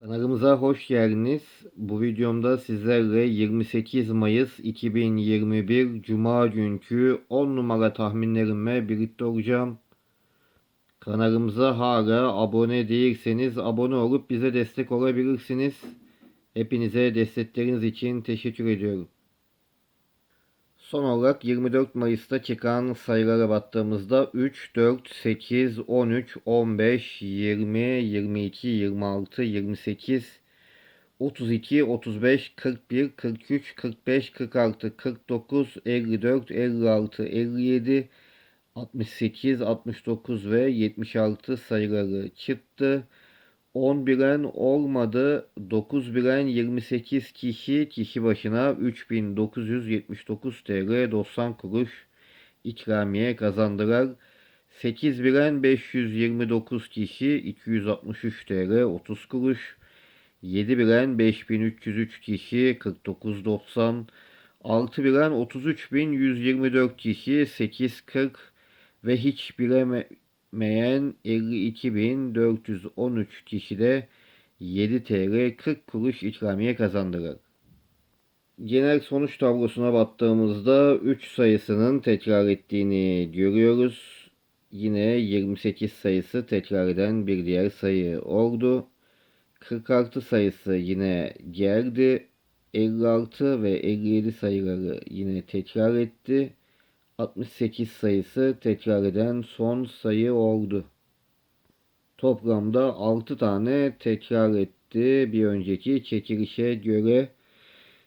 Kanalımıza hoş geldiniz. Bu videomda sizlerle 28 Mayıs 2021 Cuma günkü 10 numara tahminlerimle birlikte olacağım. Kanalımıza hala abone değilseniz abone olup bize destek olabilirsiniz. Hepinize destekleriniz için teşekkür ediyorum. Son olarak 24 Mayıs'ta çıkan sayılara baktığımızda 3, 4, 8, 13, 15, 20, 22, 26, 28, 32, 35, 41, 43, 45, 46, 49, 54, 56, 57, 68, 69 ve 76 sayıları çıktı. 10 bilen olmadı. 9 bilen 28 kişi kişi başına 3979 TL 90 kuruş ikramiye kazandılar. 8 bilen 529 kişi 263 TL 30 kuruş. 7 bilen 5303 kişi 49.90. 6 bilen 33124 kişi 8.40 ve hiç bilemeyen 52.413 kişi de 7 TL 40 kuruş ikramiye kazandılar. Genel sonuç tablosuna baktığımızda 3 sayısının tekrar ettiğini görüyoruz. Yine 28 sayısı tekrar eden bir diğer sayı oldu. 46 sayısı yine geldi. 56 ve 57 sayıları yine tekrar etti. 68 sayısı tekrar eden son sayı oldu. Toplamda 6 tane tekrar etti bir önceki çekilişe göre.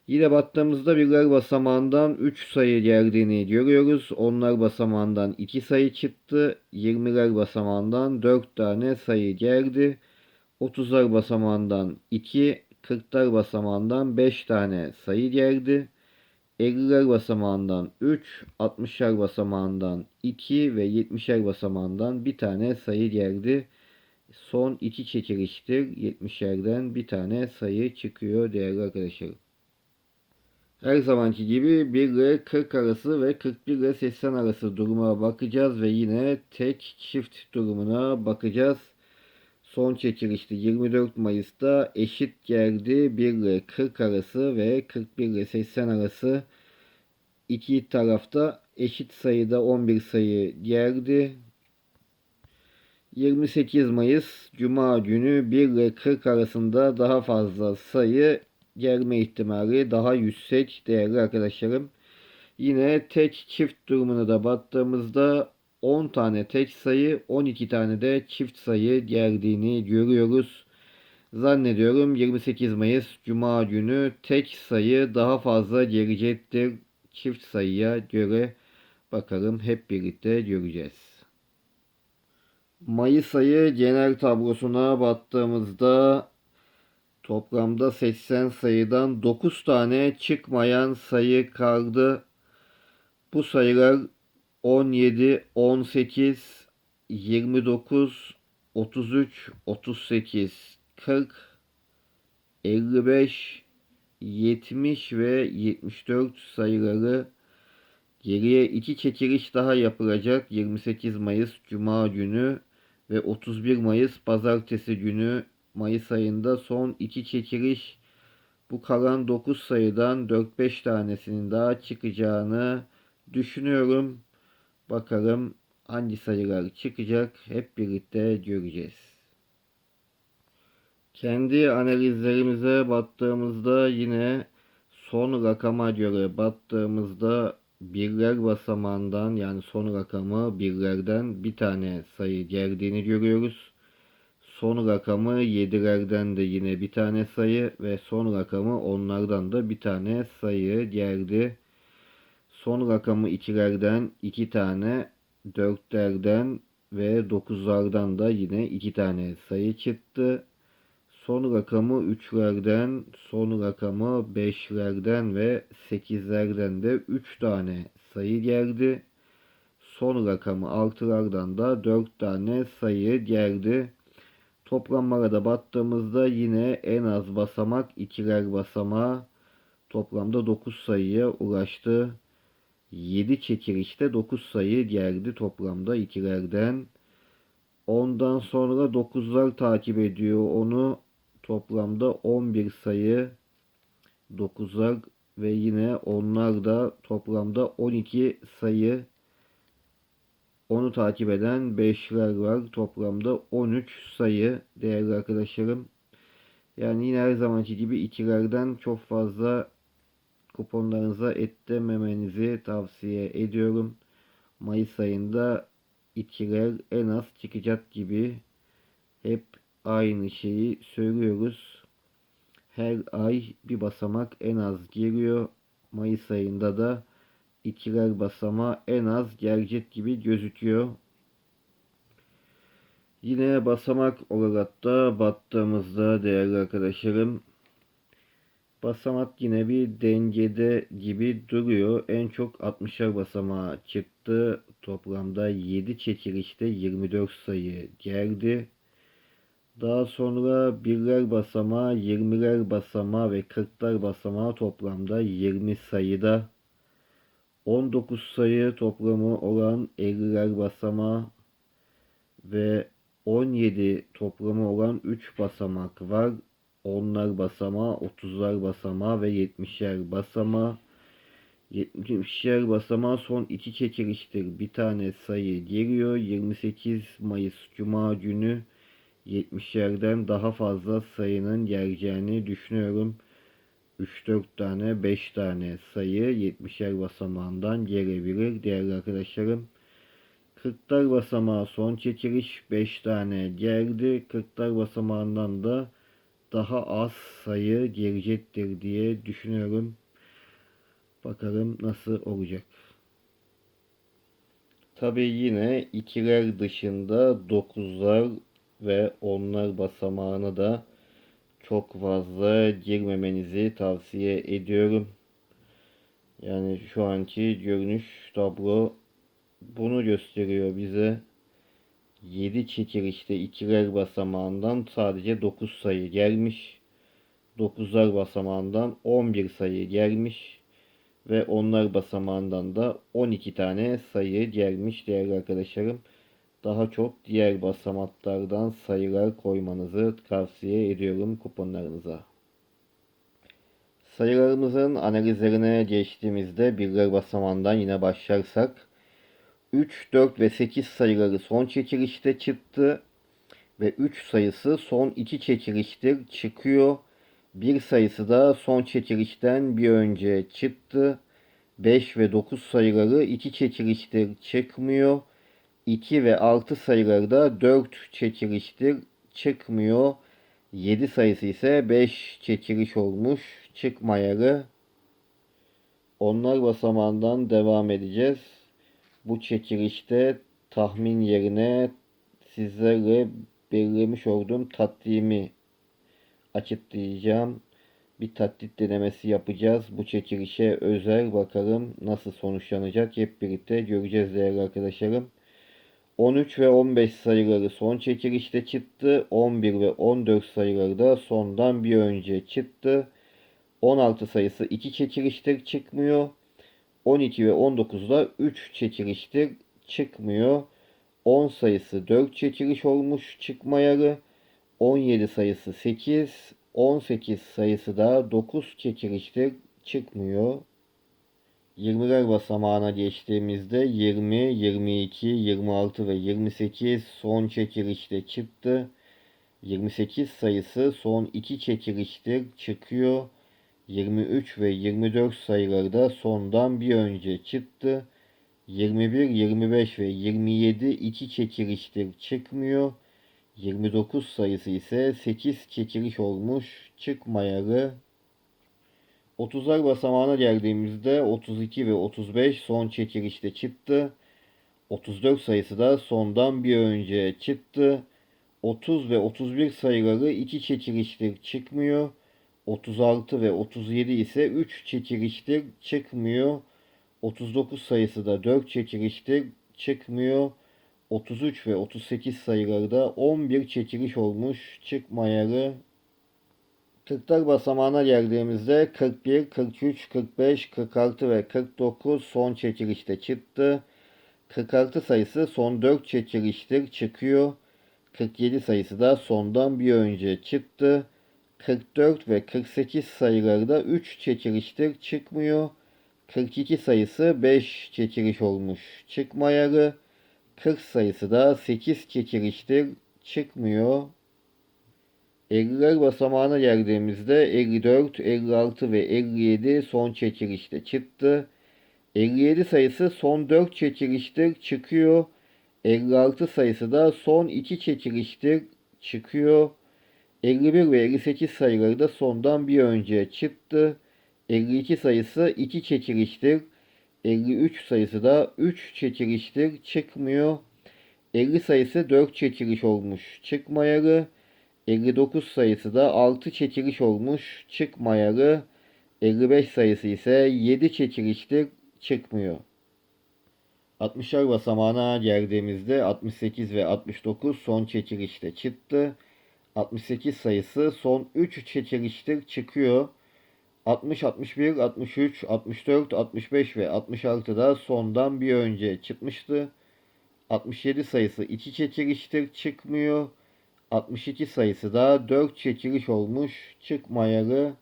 Yine baktığımızda birler basamağından 3 sayı geldiğini görüyoruz. Onlar basamağından 2 sayı çıktı. 20'ler basamağından 4 tane sayı geldi. 30'lar basamağından 2, 40'lar basamağından 5 tane sayı geldi. 50'ler basamağından 3, 60'lar basamağından 2 ve 70'ler basamağından bir tane sayı geldi. Son iki çekiliştir. 70'lerden bir tane sayı çıkıyor değerli arkadaşlarım. Her zamanki gibi 1 ile 40 arası ve 41 ile 80 arası duruma bakacağız ve yine tek çift durumuna bakacağız. Son çekilişti 24 Mayıs'ta eşit geldi 1 ile 40 arası ve 41 ile 80 arası iki tarafta eşit sayıda 11 sayı geldi. 28 Mayıs Cuma günü 1 ile 40 arasında daha fazla sayı gelme ihtimali daha yüksek değerli arkadaşlarım. Yine tek çift durumuna da baktığımızda 10 tane tek sayı 12 tane de çift sayı geldiğini görüyoruz. Zannediyorum 28 Mayıs Cuma günü tek sayı daha fazla gelecektir çift sayıya göre bakalım hep birlikte göreceğiz. Mayıs ayı genel tablosuna baktığımızda toplamda 80 sayıdan 9 tane çıkmayan sayı kaldı. Bu sayılar 17, 18, 29, 33, 38, 40, 55, 70 ve 74 sayıları. Geriye iki çekiliş daha yapılacak. 28 Mayıs Cuma günü ve 31 Mayıs Pazartesi günü. Mayıs ayında son iki çekiliş. Bu kalan 9 sayıdan 4-5 tanesinin daha çıkacağını düşünüyorum. Bakalım hangi sayılar çıkacak hep birlikte göreceğiz. Kendi analizlerimize baktığımızda yine son rakama göre baktığımızda birler basamağından yani son rakamı birlerden bir tane sayı geldiğini görüyoruz. Son rakamı yedilerden de yine bir tane sayı ve son rakamı onlardan da bir tane sayı geldi. Son rakamı ikilerden iki tane, dörtlerden ve dokuzlardan da yine iki tane sayı çıktı. Son rakamı üçlerden, son rakamı beşlerden ve sekizlerden de üç tane sayı geldi. Son rakamı altılardan da dört tane sayı geldi. Toplamlara da baktığımızda yine en az basamak ikiler basamağı toplamda 9 sayıya ulaştı. 7 çekilişte 9 sayı geldi toplamda ikilerden. Ondan sonra 9'lar takip ediyor onu toplamda 11 sayı 9'lar ve yine onlar da toplamda 12 sayı onu takip eden 5'ler var. Toplamda 13 sayı değerli arkadaşlarım. Yani yine her zamanki gibi ikilerden çok fazla kuponlarınıza eklememenizi tavsiye ediyorum. Mayıs ayında ikiler en az çıkacak gibi hep aynı şeyi söylüyoruz. Her ay bir basamak en az geliyor. Mayıs ayında da ikiler basamağı en az gelecek gibi gözüküyor. Yine basamak olarak da battığımızda değerli arkadaşlarım basamak yine bir dengede gibi duruyor. En çok 60'ar basamağı çıktı. Toplamda 7 çekilişte 24 sayı geldi. Daha sonra birler basamağı, 20'ler basamağı ve 40'lar basamağı toplamda 20 sayıda. 19 sayı toplamı olan 50'ler basamağı ve 17 toplamı olan 3 basamak var. 10'lar basamağı, 30'lar basamağı ve 70'er basamağı. 70'er basamağı son iki çekiliştir. Bir tane sayı geliyor. 28 Mayıs Cuma günü 70'lerden daha fazla sayının geleceğini düşünüyorum. 3-4 tane 5 tane sayı 70'er basamağından gelebilir değerli arkadaşlarım. 40'lar basamağı son çekiliş 5 tane geldi. 40'lar basamağından da daha az sayı gelecektir diye düşünüyorum. Bakalım nasıl olacak. Tabi yine ikiler dışında 9'lar ve onlar basamağını da çok fazla girmemenizi tavsiye ediyorum. Yani şu anki görünüş tablo bunu gösteriyor bize. 7 çekilişte ikiler basamağından sadece 9 sayı gelmiş. 9'lar basamağından 11 sayı gelmiş. Ve onlar basamağından da 12 tane sayı gelmiş değerli arkadaşlarım. Daha çok diğer basamaklardan sayılar koymanızı tavsiye ediyorum kuponlarınıza. Sayılarımızın analizlerine geçtiğimizde birler basamağından yine başlarsak 3, 4 ve 8 sayıları son çekilişte çıktı ve 3 sayısı son 2 çekiliştir çıkıyor. 1 sayısı da son çekilişten bir önce çıktı. 5 ve 9 sayıları 2 çekiliştir çıkmıyor. 2 ve 6 sayıları da 4 çekiliştir çıkmıyor. 7 sayısı ise 5 çekiliş olmuş çıkmayalı. Onlar basamağından devam edeceğiz. Bu çekilişte tahmin yerine sizlerle belirlemiş olduğum takvimi açıklayacağım. Bir taklit denemesi yapacağız. Bu çekilişe özel bakalım nasıl sonuçlanacak. Hep birlikte göreceğiz değerli arkadaşlarım. 13 ve 15 sayıları son çekilişte çıktı. 11 ve 14 sayıları da sondan bir önce çıktı. 16 sayısı 2 çekiliştir çıkmıyor. 12 ve 19'da 3 çekiliştir çıkmıyor. 10 sayısı 4 çekiliş olmuş çıkmayalı. 17 sayısı 8. 18 sayısı da 9 çekiliştir çıkmıyor. 20'ler basamağına geçtiğimizde 20, 22, 26 ve 28 son çekilişte çıktı. 28 sayısı son 2 çekiliştir çıkıyor. 23 ve 24 sayıları da sondan bir önce çıktı. 21, 25 ve 27 iki çekiliştir çıkmıyor. 29 sayısı ise 8 çekiliş olmuş çıkmayalı. 30'lar basamağına geldiğimizde 32 ve 35 son çekilişte çıktı. 34 sayısı da sondan bir önce çıktı. 30 ve 31 sayıları iki çekiliştir çıkmıyor. 36 ve 37 ise 3 çekiliştir çıkmıyor. 39 sayısı da 4 çekiliştir çıkmıyor. 33 ve 38 sayıları da 11 çekiliş olmuş çıkmayalı. 40'lar basamağına geldiğimizde 41, 43, 45, 46 ve 49 son çekilişte çıktı. 46 sayısı son 4 çekiliştir çıkıyor. 47 sayısı da sondan bir önce çıktı. 44 ve 48 sayılarda 3 çekiliştir çıkmıyor. 42 sayısı 5 çekiliş olmuş çıkmayalı. 40 sayısı da 8 çekiliştir çıkmıyor. 50'ler basamağına geldiğimizde 54, 56 ve 57 son çekilişte çıktı. 57 sayısı son 4 çekiliştir çıkıyor. 56 sayısı da son 2 çekiliştir çıkıyor. 51 ve 58 sayıları da sondan bir önce çıktı. 52 sayısı 2 çekiliştir. 53 sayısı da 3 çekiliştir çıkmıyor. 50 sayısı 4 çekiliş olmuş çıkmayalı. 59 sayısı da 6 çekiliş olmuş çıkmayalı. 55 sayısı ise 7 çekiliştir çıkmıyor. 60'lar basamağına geldiğimizde 68 ve 69 son çekilişte çıktı. 68 sayısı son 3 çekiliştir çıkıyor. 60, 61, 63, 64, 65 ve 66 da sondan bir önce çıkmıştı. 67 sayısı 2 çekiliştir çıkmıyor. 62 sayısı da 4 çekiliş olmuş çıkmayalı.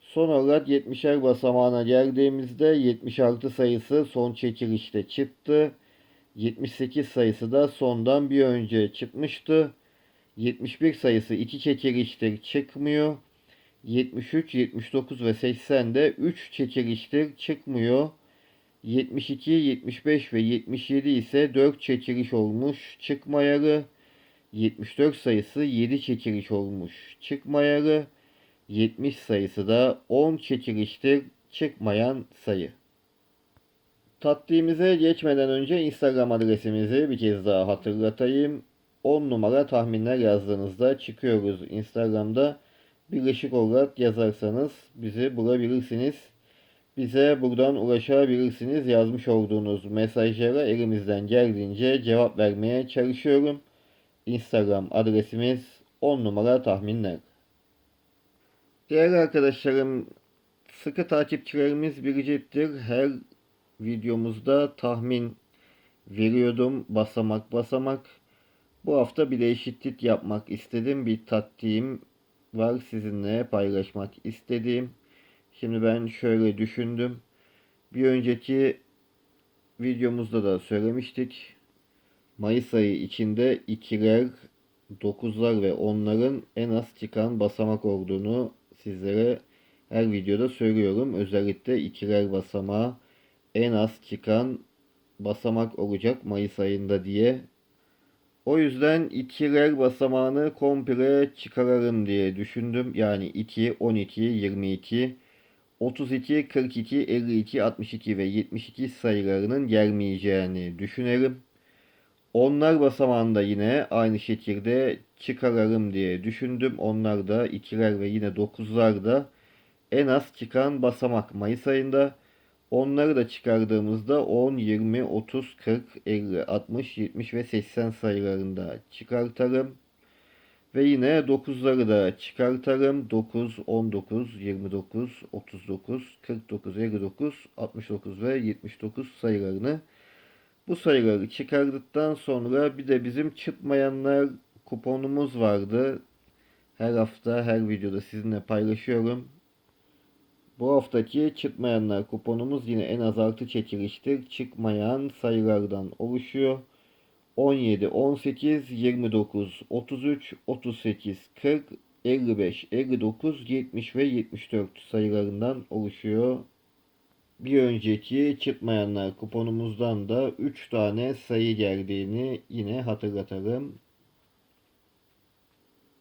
Son olarak 70'er basamağına geldiğimizde 76 sayısı son çekilişte çıktı. 78 sayısı da sondan bir önce çıkmıştı. 71 sayısı 2 çekiliştir çıkmıyor. 73, 79 ve 80 de 3 çekiliştir çıkmıyor. 72, 75 ve 77 ise 4 çekiliş olmuş çıkmayalı. 74 sayısı 7 çekiliş olmuş çıkmayalı. 70 sayısı da 10 çekiliştir çıkmayan sayı. Tatbimize geçmeden önce Instagram adresimizi bir kez daha hatırlatayım. 10 numara tahminler yazdığınızda çıkıyoruz Instagram'da. Birleşik olarak yazarsanız bizi bulabilirsiniz. Bize buradan ulaşabilirsiniz. Yazmış olduğunuz mesajlara elimizden geldiğince cevap vermeye çalışıyorum. Instagram adresimiz 10 numara tahminler. Değerli arkadaşlarım, sıkı takipçilerimiz bilecektir. Her videomuzda tahmin veriyordum basamak basamak. Bu hafta bir değişiklik yapmak istedim. Bir taktiğim var sizinle paylaşmak istediğim. Şimdi ben şöyle düşündüm. Bir önceki videomuzda da söylemiştik. Mayıs ayı içinde ikiler, dokuzlar ve onların en az çıkan basamak olduğunu sizlere her videoda söylüyorum. Özellikle ikiler basamağı en az çıkan basamak olacak Mayıs ayında diye. O yüzden ikiler basamağını komple çıkarırım diye düşündüm. Yani 2, 12, 22, 32, 42, 52, 62 ve 72 sayılarının gelmeyeceğini düşünelim. Onlar basamağında yine aynı şekilde çıkarırım diye düşündüm. Onlar da ikiler ve yine dokuzlar da en az çıkan basamak Mayıs ayında. Onları da çıkardığımızda 10, 20, 30, 40, 50, 60, 70 ve 80 sayılarında çıkartarım. Ve yine 9'ları da çıkartarım. 9, 19, 29, 39, 49, 59, 69 ve 79 sayılarını. Bu sayıları çıkardıktan sonra bir de bizim çıkmayanlar kuponumuz vardı. Her hafta her videoda sizinle paylaşıyorum. Bu haftaki çıkmayanlar kuponumuz yine en az 6 çekiliştir. Çıkmayan sayılardan oluşuyor. 17, 18, 29, 33, 38, 40, 55, 59, 70 ve 74 sayılarından oluşuyor. Bir önceki çıkmayanlar kuponumuzdan da 3 tane sayı geldiğini yine hatırlatalım.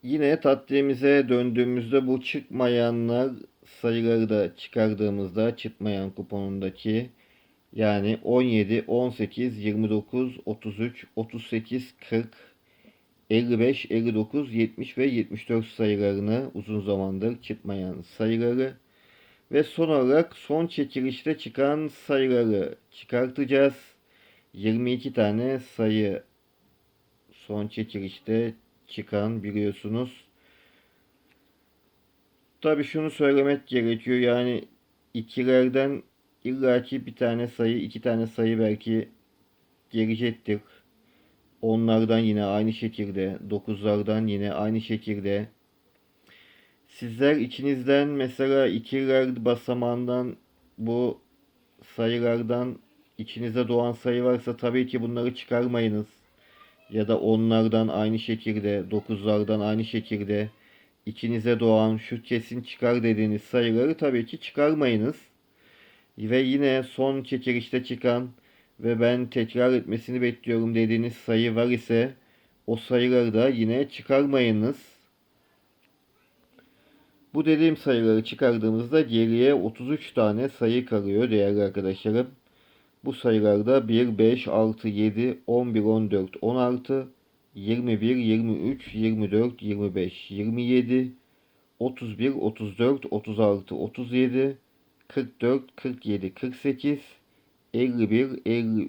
Yine taktiğimize döndüğümüzde bu çıkmayanlar sayıları da çıkardığımızda çıkmayan kuponundaki yani 17, 18, 29, 33, 38, 40, 55, 59, 70 ve 74 sayılarını uzun zamandır çıkmayan sayıları ve son olarak son çekilişte çıkan sayıları çıkartacağız. 22 tane sayı son çekilişte çıkan biliyorsunuz. Tabi şunu söylemek gerekiyor yani ikilerden illaki bir tane sayı iki tane sayı belki gelecektir. Onlardan yine aynı şekilde dokuzlardan yine aynı şekilde Sizler içinizden mesela ikiler basamağından bu sayılardan içinize doğan sayı varsa tabii ki bunları çıkarmayınız. Ya da onlardan aynı şekilde, dokuzlardan aynı şekilde içinize doğan şu kesin çıkar dediğiniz sayıları tabii ki çıkarmayınız. Ve yine son çekilişte çıkan ve ben tekrar etmesini bekliyorum dediğiniz sayı var ise o sayıları da yine çıkarmayınız. Bu dediğim sayıları çıkardığımızda geriye 33 tane sayı kalıyor değerli arkadaşlarım. Bu sayılarda 1, 5, 6, 7, 11, 14, 16, 21, 23, 24, 25, 27, 31, 34, 36, 37, 44, 47, 48, 51, 53,